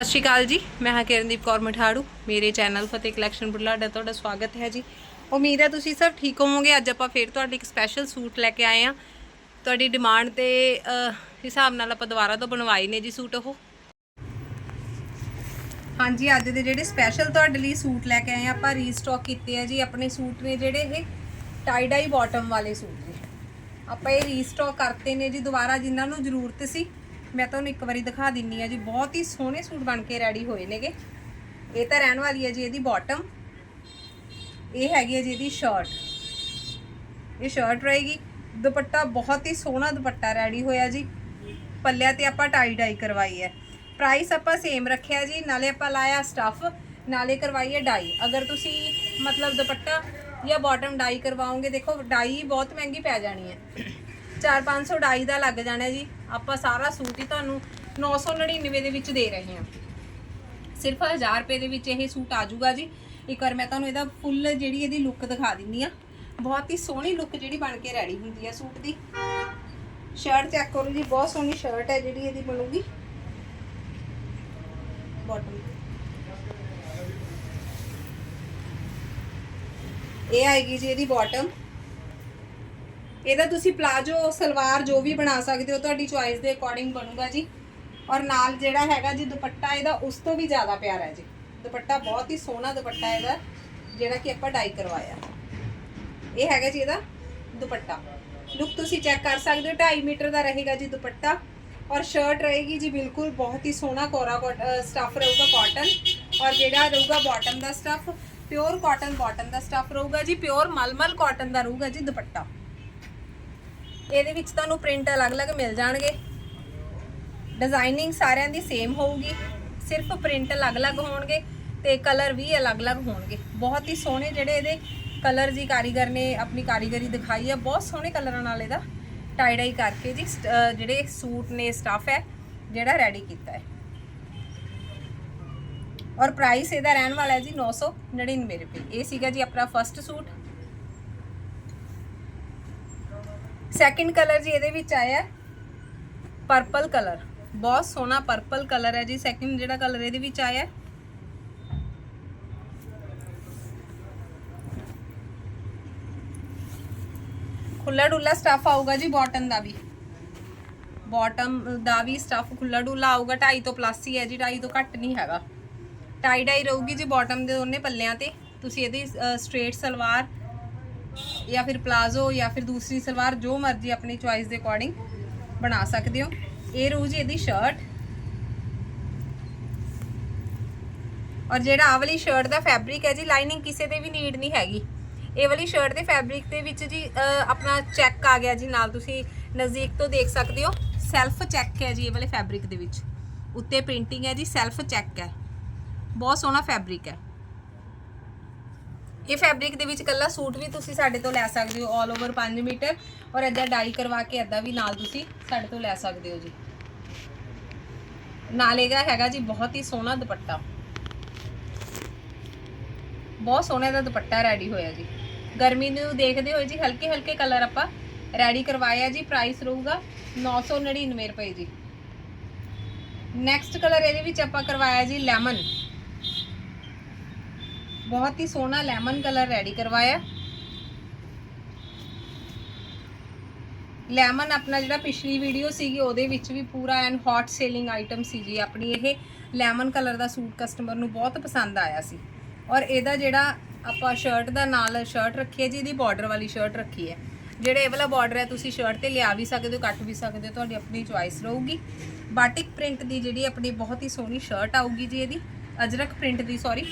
ਸਤਿ ਸ਼੍ਰੀ ਅਕਾਲ ਜੀ, ਮੈਂ ਹਾਂ ਕਿਰਨਦੀਪ ਕੌਰ ਮਠਾੜੂ, ਮੇਰੇ ਚੈਨਲ ਫਤਿਹ ਕਲੈਕਸ਼ਨ ਬੁਢਲਾਡਾ ਤੁਹਾਡਾ ਸਵਾਗਤ ਹੈ ਜੀ। ਉਮੀਦ ਹੈ ਤੁਸੀਂ ਸਭ ਠੀਕ ਹੋਵੋਗੇ, ਅੱਜ ਆਪਾਂ ਫੇਰ ਤੁਹਾਡੇ ਇੱਕ ਸਪੈਸ਼ਲ ਸੂਟ ਲੈ ਕੇ ਆਏ ਆ ਤੁਹਾਡੀ ਡਿਮਾਂਡ ਤੇ ਹਿਸਾਬ ਨਾਲ ਆਪਾਂ ਦੁਬਾਰਾ ਤੋਂ ਬਣਵਾਏ ਨੇ ਜੀ ਸੂਟ ਉਹ। ਹਾਂਜੀ, ਅੱਜ ਦੇ ਜਿਹੜੇ ਸਪੈਸ਼ਲ ਤੁਹਾਡੇ ਲਈ ਸੂਟ ਲੈ ਕੇ ਆਏ ਆ ਆਪਾਂ ਰੀਸਟਾਕ ਕੀਤੇ ਆ ਜੀ ਆਪਣੇ ਸੂਟ ਨੇ ਜਿਹੜੇ ਇਹ ਟਾਈ ਡਾਈ ਬਾਟਮ ਵਾਲੇ ਸੂਟ ਨੇ। ਆਪਾਂ ਇਹ ਰੀਸਟਾਕ ਕਰਤੇ ਨੇ ਜੀ, ਦੁਬਾਰਾ ਜਿਨ੍ਹਾਂ ਨੂੰ ਜ਼ਰੂਰਤ ਸੀ ਮੈਂ ਤੁਹਾਨੂੰ ਇੱਕ ਵਾਰੀ ਦਿਖਾ ਦਿੰਨੀ ਆ ਜੀ, ਬਹੁਤ ਹੀ ਸੋਹਣੇ ਸੂਟ ਬਣ ਕੇ ਰੈਡੀ ਹੋਏ ਨੇਗੇ। ਇਹ ਤਾਂ ਰਹਿਣ ਵਾਲੀ ਹੈ ਜੀ ਇਹਦੀ ਬਾਟਮ ਇਹ ਹੈਗੀ ਹੈ ਜੀ ਇਹਦੀ ਸ਼ਰਟ ਇਹ ਸ਼ਰਟ ਰਹੇਗੀ। ਦੁਪੱਟਾ ਬਹੁਤ ਹੀ ਸੋਹਣਾ ਦੁਪੱਟਾ ਰੈਡੀ ਹੋਇਆ ਜੀ। ਪੱਲਿਆਂ ਤੇ ਆਪਾਂ ਟਾਈ ਡਾਈ ਕਰਵਾਈ ਹੈ। ਪ੍ਰਾਈਸ ਆਪਾਂ ਸੇਮ ਰੱਖਿਆ ਜੀ, ਨਾਲੇ ਆਪਾਂ ਲਾਇਆ ਸਟਫ ਨਾਲੇ ਕਰਵਾਈ ਹੈ ਡਾਈ ਅਗਰ ਤੁਸੀਂ ਮਤਲਬ ਦੁਪੱਟਾ ਜਾਂ ਬਾਟਮ ਡਾਈ ਕਰਵਾਓਗੇ, ਦੇਖੋ ਡਾਈ ਬਹੁਤ ਮਹਿੰਗੀ ਪੈ ਜਾਣੀ ਹੈ। 4-500 ਡਾਈ ਦਾ ਲੱਗ ਜਾਣਾ ਜੀ। ਆਪਾਂ ਸਾਰਾ ਸੂਟ ਹੀ ਤੁਹਾਨੂੰ 999 ਦੇ ਵਿੱਚ ਦੇ ਰਹੇ ਹਾਂ। ਸਿਰਫ 1000 ਰੁਪਏ ਦੇ ਵਿੱਚ ਇਹ ਸੂਟ ਆ ਜਾਊਗਾ ਜੀ। ਇੱਕ ਵਾਰ ਮੈਂ ਤੁਹਾਨੂੰ ਇਹਦਾ ਫੁੱਲ ਜਿਹੜੀ ਇਹਦੀ ਲੁੱਕ ਦਿਖਾ ਦਿੰਨੀ ਆ ਬਹੁਤ ਹੀ ਸੋਹਣੀ ਲੁੱਕ ਜਿਹੜੀ ਬਣ ਕੇ ਰੈਡੀ ਹੁੰਦੀ ਹੈ ਸੂਟ ਦੀ। ਸ਼ਰਟ ਚੈੱਕ ਕਰੋ ਜੀ, ਬਹੁਤ ਸੋਹਣੀ ਸ਼ਰਟ ਹੈ ਜਿਹੜੀ ਇਹਦੀ ਬਣੂਗੀ। ਬਾਟਮ ਇਹ ਆਏਗੀ ਜੀ ਇਹਦੀ ਬਾਟਮ ਇਹਦਾ ਤੁਸੀਂ ਪਲਾਜੋ, ਸਲਵਾਰ ਜੋ ਵੀ ਬਣਾ ਸਕਦੇ ਹੋ, ਤੁਹਾਡੀ ਚੁਆਇਸ ਦੇ ਅਕੋਰਡਿੰਗ ਬਣੂਗਾ ਜੀ। ਔਰ ਨਾਲ ਜਿਹੜਾ ਹੈਗਾ ਜੀ ਦੁਪੱਟਾ ਇਹਦਾ, ਉਸ ਤੋਂ ਵੀ ਜ਼ਿਆਦਾ ਪਿਆਰਾ ਹੈ ਜੀ। ਦੁਪੱਟਾ ਬਹੁਤ ਹੀ ਸੋਹਣਾ ਦੁਪੱਟਾ ਇਹਦਾ, ਜਿਹੜਾ ਕਿ ਆਪਾਂ ਡਾਈ ਕਰਵਾਇਆ। ਇਹ ਹੈਗਾ ਜੀ ਇਹਦਾ ਦੁਪੱਟਾ। ਲੁੱਕ ਤੁਸੀਂ ਚੈੱਕ ਕਰ ਸਕਦੇ ਹੋ 2.5 ਮੀਟਰ ਦਾ ਰਹੇਗਾ ਜੀ ਦੁਪੱਟਾ। ਔਰ ਸ਼ਰਟ ਰਹੇਗੀ ਜੀ ਬਿਲਕੁਲ ਬਹੁਤ ਹੀ ਸੋਹਣਾ ਕੋਰਾ ਸਟਫ ਰਹੂਗਾ ਕਾਟਨ ਔਰ ਜਿਹੜਾ ਰਹੂਗਾ ਬਾਟਮ ਦਾ ਸਟਫ ਪਿਓਰ ਕਾਟਨ ਬਾਟਮ ਦਾ ਸਟਫ ਰਹੂਗਾ ਜੀ ਪਿਓਰ ਮਲਮਲ ਕਾਟਨ ਦਾ ਰਹੂਗਾ ਜੀ ਦੁਪੱਟਾ। ਇਹਦੇ ਵਿੱਚ ਤੁਹਾਨੂੰ ਪ੍ਰਿੰਟ ਅਲੱਗ-ਅਲੱਗ ਮਿਲ ਜਾਣਗੇ। ਡਿਜ਼ਾਈਨਿੰਗ ਸਾਰਿਆਂ ਦੀ ਸੇਮ ਹੋਊਗੀ। ਸਿਰਫ ਪ੍ਰਿੰਟ ਅਲੱਗ-ਅਲੱਗ ਹੋਣਗੇ ਤੇ ਕਲਰ ਵੀ ਅਲੱਗ-ਅਲੱਗ ਹੋਣਗੇ। ਬਹੁਤ ਹੀ ਸੋਹਣੇ ਜਿਹੜੇ ਇਹਦੇ ਕਲਰ ਜੀ ਕਾਰੀਗਰ ਨੇ ਆਪਣੀ ਕਾਰੀਗਰੀ ਦਿਖਾਈ ਹੈ ਬਹੁਤ ਸੋਹਣੇ ਕਲਰਾਂ ਨਾਲ ਇਹਦਾ ਟਾਈਡਾਈ ਕਰਕੇ ਜੀ ਸਟ- ਜਿਹੜੇ ਸੂਟ ਨੇ ਸਟਫ ਹੈ, ਜਿਹੜਾ ਰੈਡੀ ਕੀਤਾ ਹੈ। ਔਰ ਪ੍ਰਾਈਸ ਇਹਦਾ ਰਹਿਣ ਵਾਲਾ ਹੈ ਜੀ 999 ਰੁਪਏ। ਇਹ ਸੀਗਾ ਜੀ ਆਪਣਾ ਫਰਸਟ ਸੂਟ। ਸੈਕਿੰਡ ਕਲਰ ਜੀ ਇਹਦੇ ਵਿੱਚ ਆਇਆ ਪਰਪਲ ਕਲਰ ਬਹੁਤ ਸੋਹਣਾ ਪਰਪਲ ਕਲਰ ਹੈ ਜੀ। ਸੈਕਿੰਡ ਜਿਹੜਾ ਕਲਰ ਇਹਦੇ ਵਿੱਚ ਆਇਆ ਹੈ। ਖੁੱਲਾ ਡੁੱਲਾ ਸਟਫ ਆਊਗਾ ਜੀ ਬਾਟਮ ਦਾ ਵੀ। ਬਾਟਮ ਦਾ ਵੀ ਸਟਫ ਖੁੱਲਾ ਡੁੱਲਾ ਆਊਗਾ। 2.5 ਤੋਂ ਪਲੱਸ ਹੀ ਹੈ ਜੀ। 2.5 ਤੋਂ ਘੱਟ ਨਹੀਂ ਹੈਗਾ। ਟਾਈ ਡਾਈ ਰਹੂਗੀ ਜੀ ਬਾਟਮ ਦੇ ਦੋਨੇ ਪੱਲਿਆਂ ਤੇ। ਤੁਸੀਂ ਇਹਦੀ ਸਟ੍ਰੇਟ ਸਲਵਾਰ ਜਾਂ ਫਿਰ ਪਲਾਜ਼ੋ ਜਾਂ ਫਿਰ ਦੂਸਰੀ ਸਲਵਾਰ ਜੋ ਮਰਜ਼ੀ ਆਪਣੀ ਚੁਆਇਸ ਦੇ ਅਕੋਰਡਿੰਗ ਬਣਾ ਸਕਦੇ ਹੋ। ਇਹ ਰਹੂ ਇਹਦੀ ਸ਼ਰਟ ਔਰ ਜਿਹੜਾ ਆਹ ਵਾਲੀ ਸ਼ਰਟ ਦਾ ਫੈਬਰਿਕ ਹੈ ਜੀ ਲਾਈਨਿੰਗ ਕਿਸੇ ਦੇ ਵੀ ਨੀਡ ਨਹੀਂ ਹੈਗੀ। ਇਹ ਵਾਲੀ ਸ਼ਰਟ ਦੇ ਫੈਬਰਿਕ ਦੇ ਵਿੱਚ ਜੀ ਆਪਣਾ ਚੈੱਕ ਆ ਗਿਆ ਜੀ, ਨਾਲ ਤੁਸੀਂ ਨਜ਼ਦੀਕ ਤੋਂ ਦੇਖ ਸਕਦੇ ਹੋ। ਸੈਲਫ ਚੈੱਕ ਹੈ ਜੀ ਇਹ ਵਾਲੇ ਫੈਬਰਿਕ ਦੇ ਵਿੱਚ। ਉੱਤੇ ਪ੍ਰਿੰਟਿੰਗ ਹੈ ਜੀ ਸੈਲਫ ਚੈੱਕ ਹੈ। ਬਹੁਤ ਸੋਹਣਾ ਫੈਬਰਿਕ ਹੈ। ਇਹ ਫੈਬਰਿਕ ਦੇ ਵਿੱਚ ਕੱਲਾ ਸੂਟ ਵੀ ਤੁਸੀਂ ਸਾਡੇ ਤੋਂ ਲੈ ਸਕਦੇ ਹੋ 올 ਓਵਰ 5 ਮੀਟਰ ਔਰ ਇਦਾਂ ਡਾਈ ਕਰਵਾ ਕੇ ਇਦਾਂ ਵੀ ਨਾਲ ਤੁਸੀਂ ਸਾਡੇ ਤੋਂ ਲੈ ਸਕਦੇ ਹੋ ਜੀ। ਨਾਲ ਇਹਦਾ ਹੈਗਾ ਜੀ ਬਹੁਤ ਹੀ ਸੋਹਣਾ ਦੁਪੱਟਾ। ਬਹੁਤ ਸੋਹਣਾ ਇਹਦਾ ਦੁਪੱਟਾ ਰੈਡੀ ਹੋਇਆ ਜੀ। ਗਰਮੀ ਨੂੰ ਦੇਖਦੇ ਹੋਏ ਜੀ ਹਲਕੇ ਹਲਕੇ ਕਲਰ ਆਪਾਂ ਰੈਡੀ ਕਰਵਾਇਆ ਜੀ ਪ੍ਰਾਈਸ ਰਹੂਗਾ 999 ਰੁਪਏ ਜੀ। ਨੈਕਸਟ ਕਲਰ ਇਹਦੇ ਵਿੱਚ ਆਪਾਂ ਕਰਵਾਇਆ ਜੀ ਲੈਮਨ ਬਹੁਤ ਹੀ ਸੋਹਣਾ ਲੈਮਨ ਕਲਰ ਰੈਡੀ ਕਰਵਾਇਆ। ਲੈਮਨ ਆਪਣਾ ਜਿਹੜਾ ਪਿਛਲੀ ਵੀਡੀਓ ਸੀਗੀ, ਉਹਦੇ ਵਿੱਚ ਵੀ ਪੂਰਾ ਐਨ ਹੌਟ ਸੇਲਿੰਗ ਆਈਟਮ ਸੀ ਜੀ ਆਪਣੀ ਇਹ। ਲੈਮਨ ਕਲਰ ਦਾ ਸੂਟ ਕਸਟਮਰ ਨੂੰ ਬਹੁਤ ਪਸੰਦ ਆਇਆ ਸੀ। ਔਰ ਇਹਦਾ ਜਿਹੜਾ ਆਪਾਂ ਸ਼ਰਟ ਦਾ ਨਾਲ ਸ਼ਰਟ ਰੱਖੀ ਹੈ ਜੀ, ਇਹਦੀ ਬਾਰਡਰ ਵਾਲੀ ਸ਼ਰਟ ਰੱਖੀ ਹੈ ਜਿਹੜੇ ਇਹ ਵਾਲਾ ਬਾਰਡਰ ਹੈ, ਤੁਸੀਂ ਸ਼ਰਟ ਤੇ ਲਿਆ ਵੀ ਸਕਦੇ ਹੋ, ਕੱਟ ਵੀ ਸਕਦੇ ਹੋ, ਤੁਹਾਡੀ ਆਪਣੀ ਚੁਆਇਸ ਰਹੂਗੀ। ਬਾਟਿਕ ਪ੍ਰਿੰਟ ਦੀ ਜਿਹੜੀ ਆਪਣੀ ਬਹੁਤ ਹੀ ਸੋਹਣੀ ਸ਼ਰਟ ਆਊਗੀ ਜੀ ਇਹਦੀ। ਅਜਰਕ ਪ੍ਰਿੰਟ ਦੀ ਸੌਰੀ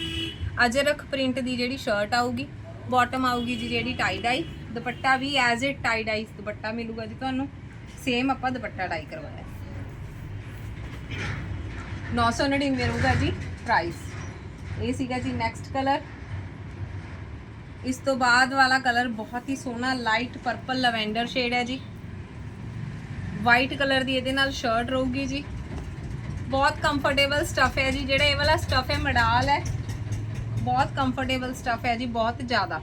ਅਜਰਕ ਪ੍ਰਿੰਟ ਦੀ ਜਿਹੜੀ ਸ਼ਰਟ ਆਊਗੀ ਬਾਟਮ ਆਊਗੀ ਜੀ ਜਿਹੜੀ tie dye dupatta we as it tie dye dupatta ਮਿਲੂਗਾ ਜੀ ਤੁਹਾਨੂੰ। ਸੇਮ ਆਪਾਂ ਦੁਪੱਟਾ ਡਾਈ ਕਰਵਾਇਆ। 999 ਰਹੂਗਾ ਜੀ ਪ੍ਰਾਈਸ ਇਹ ਸੀਗਾ ਜੀ ਨੈਕਸਟ ਕਲਰ ਇਸ ਤੋਂ ਬਾਅਦ ਵਾਲਾ ਕਲਰ ਬਹੁਤ ਹੀ ਸੋਹਣਾ ਲਾਈਟ ਪਰਪਲ ਲਵੈਂਡਰ ਸ਼ੇਡ ਹੈ ਜੀ। ਵਾਈਟ ਕਲਰ ਦੀ ਇਹਦੇ ਨਾਲ ਸ਼ਰਟ ਰਹੂਗੀ ਜੀ। ਬਹੁਤ ਕੰਫਰਟੇਬਲ ਸਟਫ ਹੈ ਜੀ, ਜਿਹੜਾ ਇਹ ਵਾਲਾ ਸਟਫ ਹੈ, ਮਡਾਲ ਹੈ। ਬਹੁਤ ਕੰਫਰਟੇਬਲ ਸਟਫ ਹੈ ਜੀ, ਬਹੁਤ ਜ਼ਿਆਦਾ।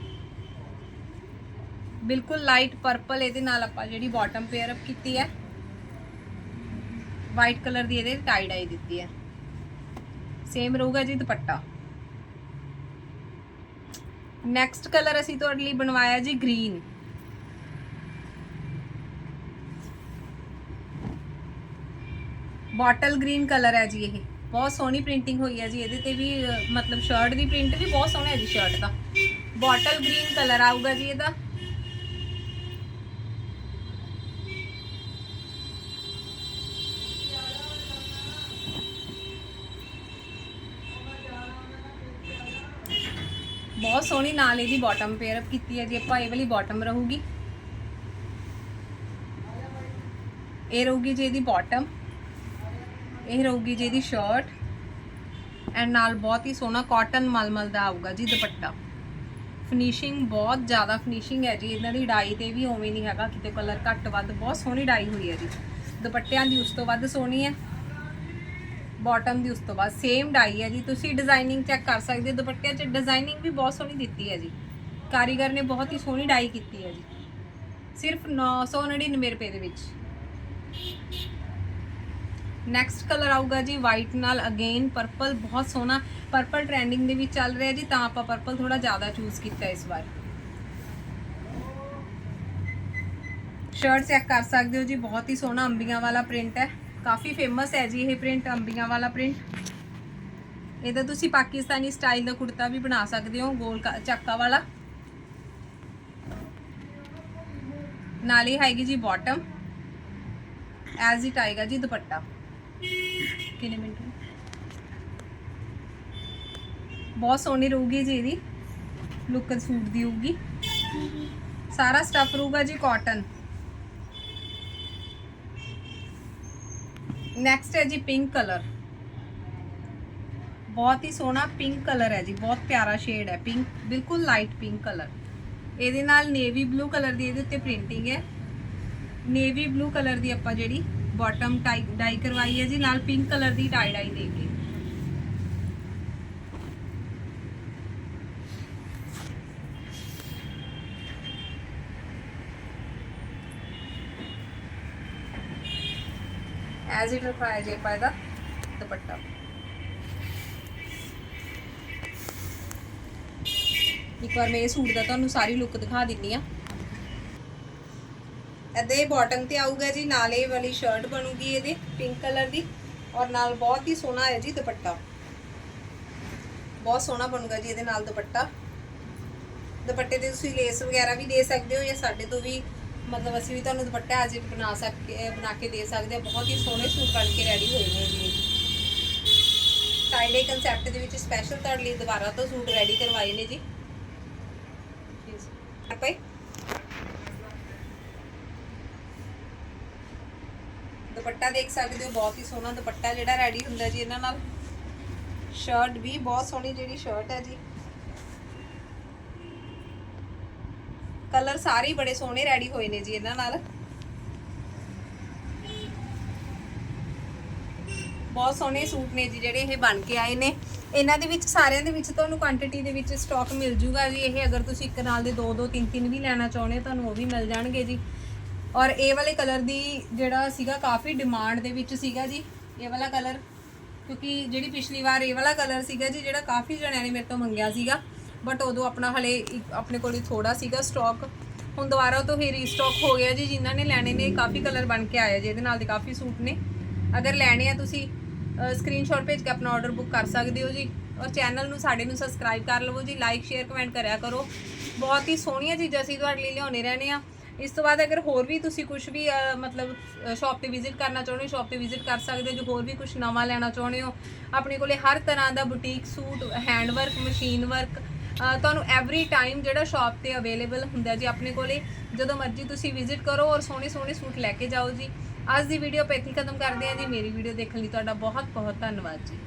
ਬਿਲਕੁਲ ਲਾਈਟ ਪਰਪਲ ਇਹਦੇ ਨਾਲ ਆਪਾਂ ਜਿਹੜੀ ਬਾਟਮ ਪੇਅਰ ਅਪ ਕੀਤੀ ਹੈ ਵਾਈਟ ਕਲਰ ਦੀ ਇਹਦੇ ਟਾਈ ਡਾਈ ਦਿੱਤੀ ਹੈ। ਸੇਮ ਰਹੂਗਾ ਜੀ ਦੁਪੱਟਾ। ਨੈਕਸਟ ਕਲਰ ਅਸੀਂ ਤੁਹਾਡੇ ਲਈ ਬਣਵਾਇਆ ਜੀ ਗ੍ਰੀਨ ਬੋਟਲ ਗ੍ਰੀਨ ਕਲਰ ਹੈ ਜੀ ਇਹ। ਬਹੁਤ ਸੋਹਣੀ ਪ੍ਰਿੰਟਿੰਗ ਹੋਈ ਹੈ ਜੀ। ਇਹਦੇ ਤੇ ਵੀ ਮਤਲਬ ਸ਼ਰਟ ਦੀ ਪ੍ਰਿੰਟ ਵੀ ਬਹੁਤ ਸੋਹਣਾ ਹੈ ਜੀ ਸ਼ਰਟ ਦਾ। ਬੋਟਲ ਗ੍ਰੀਨ ਕਲਰ ਆਊਗਾ ਜੀ ਇਹਦਾ। ਬਹੁਤ ਸੋਹਣੀ ਨਾਲ ਇਹਦੀ ਬਾਟਮ ਪੇਅਰ ਅਪ ਕੀਤੀ ਹੈ ਜੀ। ਆਪਾਂ ਇਹ ਵਾਲੀ ਬਾਟਮ ਰਹੂਗੀ। ਇਹ ਰਹੂਗੀ ਜੀ ਇਹਦੀ ਬਾਟਮ ਇਹ ਰਹੂਗੀ ਜੀ ਇਹਦੀ ਸ਼ਰਟ ਐਂਡ ਨਾਲ ਬਹੁਤ ਹੀ ਸੋਹਣਾ ਕਾਟਨ ਮਲਮਲ ਦਾ ਆਊਗਾ ਜੀ ਦੁਪੱਟਾ। ਫਿਨਿਸ਼ਿੰਗ ਬਹੁਤ ਜ਼ਿਆਦਾ ਫਿਨਿਸ਼ਿੰਗ ਹੈ ਜੀ, ਇਹਨਾਂ ਦੀ ਡਾਈ ਤੇ ਵੀ ਉਵੇਂ ਨਹੀਂ ਹੈਗਾ, ਕਿਤੇ ਕਲਰ ਘੱਟ ਵੱਧ, ਬਹੁਤ ਸੋਹਣੀ ਡਾਈ ਹੋਈ ਹੈ ਜੀ। ਦੁਪੱਟਿਆਂ ਦੀ ਉਸ ਤੋਂ ਵੱਧ ਸੋਹਣੀ ਹੈ ਬਾਟਮ ਦੀ ਉਸ ਤੋਂ ਬਾਅਦ ਸੇਮ ਡਾਈ ਹੈ ਜੀ। ਤੁਸੀਂ ਡਿਜ਼ਾਈਨਿੰਗ ਚੈੱਕ ਕਰ ਸਕਦੇ ਹੋ, ਦੁਪੱਟਿਆਂ 'ਚ ਡਿਜ਼ਾਈਨਿੰਗ ਵੀ ਬਹੁਤ ਸੋਹਣੀ ਦਿੱਤੀ ਹੈ ਜੀ। ਕਾਰੀਗਰ ਨੇ ਬਹੁਤ ਹੀ ਸੋਹਣੀ ਡਾਈ ਕੀਤੀ ਹੈ ਜੀ। ਸਿਰਫ 999 ਰੁਪਏ ਦੇ ਵਿੱਚ। ਨੈਕਸਟ ਕਲਰ ਆਊਗਾ ਜੀ ਵਾਈਟ ਨਾਲ ਅਗੇਨ ਪਰਪਲ ਬਹੁਤ ਸੋਹਣਾ ਪਰਪਲ ਟ੍ਰੈਂਡਿੰਗ ਦੇ ਵਿੱਚ ਚੱਲ ਰਿਹਾ ਜੀ, ਤਾਂ ਆਪਾਂ ਪਰਪਲ ਥੋੜਾ ਜ਼ਿਆਦਾ ਚੂਜ਼ ਕੀਤਾ ਇਸ ਵਾਰ। ਸ਼ਰਟ ਚੈੱਕ ਕਰ ਸਕਦੇ ਹੋ ਜੀ, ਬਹੁਤ ਹੀ ਸੋਹਣਾ ਅੰਬੀਆਂ ਵਾਲਾ ਪ੍ਰਿੰਟ ਹੈ। ਕਾਫੀ ਫੇਮਸ ਹੈ ਜੀ ਇਹ ਪ੍ਰਿੰਟ ਅੰਬੀਆਂ ਵਾਲਾ ਪ੍ਰਿੰਟ ਇਹਦਾ ਤੁਸੀਂ ਪਾਕਿਸਤਾਨੀ ਸਟਾਈਲ ਦਾ ਕੁੜਤਾ ਵੀ ਬਣਾ ਸਕਦੇ ਹੋ, ਗੋਲ ਕਾ- ਚੱਕਾ ਵਾਲਾ। ਨਾਲ ਹੀ ਹੈਗੀ ਜੀ ਬਾਟਮ ਐਜ਼ ਇਟ ਆਏਗਾ ਜੀ ਦੁਪੱਟਾ। ਕਿੰਨੇ ਮਿੰਟ ਹੋਏ? ਬਹੁਤ ਸੋਹਣੀ ਰਹੂਗੀ ਜੀ ਇਹਦੀ। ਲੁੱਕ ਸੂਟ ਦੀ ਹੋਊਗੀ। ਸਾਰਾ ਸਟਫ ਰਹੂਗਾ ਜੀ ਕਾਟਨ ਨੈਕਸਟ ਹੈ ਜੀ ਪਿੰਕ ਕਲਰ ਬਹੁਤ ਹੀ ਸੋਹਣਾ ਪਿੰਕ ਕਲਰ ਹੈ ਜੀ, ਬਹੁਤ ਪਿਆਰਾ ਸ਼ੇਡ ਹੈ ਪਿੰਕ ਬਿਲਕੁਲ ਲਾਈਟ ਪਿੰਕ ਕਲਰ ਇਹਦੇ ਨਾਲ ਨੇਵੀ ਬਲੂ ਕਲਰ ਦੀ ਇਹਦੇ ਉੱਤੇ ਪ੍ਰਿੰਟਿੰਗ ਹੈ। ਨੇਵੀ ਬਲੂ ਕਲਰ ਦੀ ਆਪਾਂ ਜਿਹੜੀ ਬਾਟਮ ਟਾਈ ਡਾਈ ਕਰਵਾਈ ਹੈ ਜੀ, ਨਾਲ ਪਿੰਕ ਕਲਰ ਦੀ ਟਾਈ ਡਾਈ ਦੇ ਕੇ। ਐਜ਼ ਇਟ ਰਖਾਇਆ ਜੇ ਪਾਇਦਾ ਦੁਪੱਟਾ ਇੱਕ ਵਾਰ ਮੈਂ ਇਹ ਸੂਟ ਦਾ ਤੁਹਾਨੂੰ ਸਾਰੀ ਲੁੱਕ ਦਿਖਾ ਦਿੰਨੀ ਆ। ਇਹਦੇ ਬਾਟਮ ਤੇ ਆਊਗਾ ਜੀ, ਨਾਲ ਇਹ ਵਾਲੀ ਸ਼ਰਟ ਬਣੂਗੀ ਇਹਦੇ ਪਿੰਕ ਕਲਰ ਦੀ ਔਰ ਨਾਲ ਬਹੁਤ ਹੀ ਸੋਹਣਾ ਹੈ ਜੀ ਦੁਪੱਟਾ। ਬਹੁਤ ਸੋਹਣਾ ਬਣੂਗਾ ਜੀ ਇਹਦੇ ਨਾਲ ਦੁਪੱਟਾ। ਦੁਪੱਟੇ ਤੇ ਤੁਸੀਂ ਲੇਸ ਵਗੈਰਾ ਵੀ ਦੇ ਸਕਦੇ ਹੋ ਜਾਂ ਸਾਡੇ ਤੋਂ ਵੀ, ਮਤਲਬ ਅਸੀਂ ਵੀ ਤੁਹਾਨੂੰ ਦੁਪੱਟਾ ਅੱਜ ਬਣਾ ਸਕੇ ਬਣਾ ਕੇ ਦੇ ਸਕਦੇ ਹਾਂ। ਬਹੁਤ ਹੀ ਸੋਹਣੇ ਸੂਟ ਬਣ ਕੇ ਰੈਡੀ ਹੋਏ ਨੇ ਜੀ। ਟਾਈਡੇ ਕਨਸੈਪਟ ਦੇ ਵਿੱਚ ਸਪੈਸ਼ਲ ਤੁਹਾਡੇ ਲਈ ਦੁਬਾਰਾ ਤੋਂ ਸੂਟ ਰੈਡੀ ਕਰਵਾਏ ਨੇ ਜੀ। ਭਾਈ ਦੁਪੱਟਾ ਦੇਖ ਸਕਦੇ ਹੋ, ਬਹੁਤ ਹੀ ਸੋਹਣਾ ਦੁਪੱਟਾ ਜਿਹੜਾ ਰੈਡੀ ਹੁੰਦਾ ਜੀ ਇਹਨਾਂ ਨਾਲ। ਸ਼ਰਟ ਵੀ ਬਹੁਤ ਸੋਹਣੀ ਜਿਹੜੀ ਸ਼ਰਟ ਹੈ ਜੀ। ਕਲਰ ਸਾਰੇ ਬੜੇ ਸੋਹਣੇ ਰੈਡੀ ਹੋਏ ਨੇ ਜੀ ਇਹਨਾਂ ਨਾਲ। ਬਹੁਤ ਸੋਹਣੇ ਸੂਟ ਨੇ ਜੀ ਜਿਹੜੇ ਇਹ ਬਣ ਕੇ ਆਏ ਨੇ। ਇਹਨਾਂ ਦੇ ਵਿੱਚ, ਸਾਰਿਆਂ ਦੇ ਵਿੱਚ ਤੁਹਾਨੂੰ ਕੁਆਂਟੀਟੀ ਦੇ ਵਿੱਚ ਸਟਾਕ ਮਿਲ ਜੂਗਾ ਜੀ। ਇਹ ਅਗਰ ਤੁਸੀਂ ਇੱਕ ਨਾਲ ਦੇ ਦੋ ਦੋ ਤਿੰਨ ਤਿੰਨ ਵੀ ਲੈਣਾ ਚਾਹੁੰਦੇ ਹੋ, ਤੁਹਾਨੂੰ ਉਹ ਵੀ ਮਿਲ ਜਾਣਗੇ ਜੀ। ਔਰ ਇਹ ਵਾਲੇ ਕਲਰ ਦੀ ਜਿਹੜਾ ਸੀਗਾ ਕਾਫੀ ਡਿਮਾਂਡ ਦੇ ਵਿੱਚ ਸੀਗਾ ਜੀ, ਇਹ ਵਾਲਾ ਕਲਰ ਕਿਉਂਕਿ ਜਿਹੜੀ ਪਿਛਲੀ ਵਾਰ ਇਹ ਵਾਲਾ ਕਲਰ ਸੀਗਾ ਜੀ, ਜਿਹੜਾ ਕਾਫੀ ਜਣਿਆਂ ਨੇ ਮੇਰੇ ਤੋਂ ਮੰਗਿਆ ਸੀਗਾ। ਬਟ ਉਦੋਂ ਆਪਣਾ ਹਲੇ ਇੱਕ- ਆਪਣੇ ਕੋਲ ਹੀ ਥੋੜਾ ਸੀਗਾ ਸਟਾਕ ਹੁਣ ਦੁਬਾਰਾ ਤੋਂ ਹੀ ਰੀਸਟਾਕ ਹੋ ਗਿਆ ਜੀ, ਜਿਨ੍ਹਾਂ ਨੇ ਲੈਣੇ ਨੇ ਕਾਫੀ ਕਲਰ ਬਣ ਕੇ ਆਇਆ ਜੀ, ਇਹਦੇ ਨਾਲ ਦੇ ਕਾਫੀ ਸੂਟ ਨੇ। ਅਗਰ ਲੈਣੇ ਆ ਤੁਸੀਂ ਸਕਰੀਨਸ਼ਾਟ ਭੇਜ ਕੇ ਆਪਣਾ ਆਰਡਰ ਬੁੱਕ ਕਰ ਸਕਦੇ ਹੋ ਜੀ। ਔਰ ਚੈਨਲ ਨੂੰ ਸਾਡੇ ਨੂੰ ਸਬਸਕ੍ਰਾਈਬ ਕਰ ਲਵੋ ਜੀ ਲਾਈਕ ਸ਼ੇਅਰ ਕਮੈਂਟ ਕਰਿਆ ਕਰੋ। ਬਹੁਤ ਹੀ ਸੋਹਣੀਆਂ ਚੀਜ਼ਾਂ ਅਸੀਂ ਤੁਹਾਡੇ ਲਈ ਲਿਆਉਣੇ ਰਹਿਣੇ ਆ ਇਸ ਤੋਂ ਬਾਅਦ ਅਗਰ ਹੋਰ ਵੀ ਤੁਸੀਂ ਕੁਝ ਵੀ ਅਹ, ਮਤਲਬ ਸ਼ਾਪ ਤੇ ਵਿਜ਼ਿਟ ਕਰਨਾ ਚਾਹੁੰਦੇ ਹੋ ਸ਼ਾਪ ਤੇ ਵਿਜ਼ਿਟ ਕਰ ਸਕਦੇ ਹੋ ਜੋ ਹੋਰ ਵੀ ਕੁਝ ਨਵਾਂ ਲੈਣਾ ਚਾਹੁੰਦੇ ਹੋ ਆਪਣੇ ਕੋਲੇ ਹਰ ਤਰ੍ਹਾਂ ਦਾ boutique suit hand work machine work ਤੁਹਾਨੂੰ ਐਵਰੀ ਟਾਈਮ ਜਿਹੜਾ ਸ਼ਾਪ ਤੇ ਅਵੇਲੇਬਲ ਹੁੰਦਾ ਜੀ ਆਪਣੇ ਕੋਲੇ ਜਦੋਂ ਮਰਜ਼ੀ ਤੁਸੀਂ ਵਿਜ਼ਿਟ ਕਰੋ ਔਰ ਸੋਹਣੇ ਸੋਹਣੇ ਸੂਟ ਲੈ ਕੇ ਜਾਓ ਜੀ। ਅੱਜ ਦੀ ਵੀਡੀਓ ਆਪਾਂ ਇੱਥੇ ਹੀ ਖਤਮ ਕਰਦੇ ਹਾਂ ਜੀ। ਮੇਰੀ ਵੀਡੀਓ ਦੇਖਣ ਲਈ ਤੁਹਾਡਾ ਬਹੁਤ ਬਹੁਤ ਧੰਨਵਾਦ ਜੀ।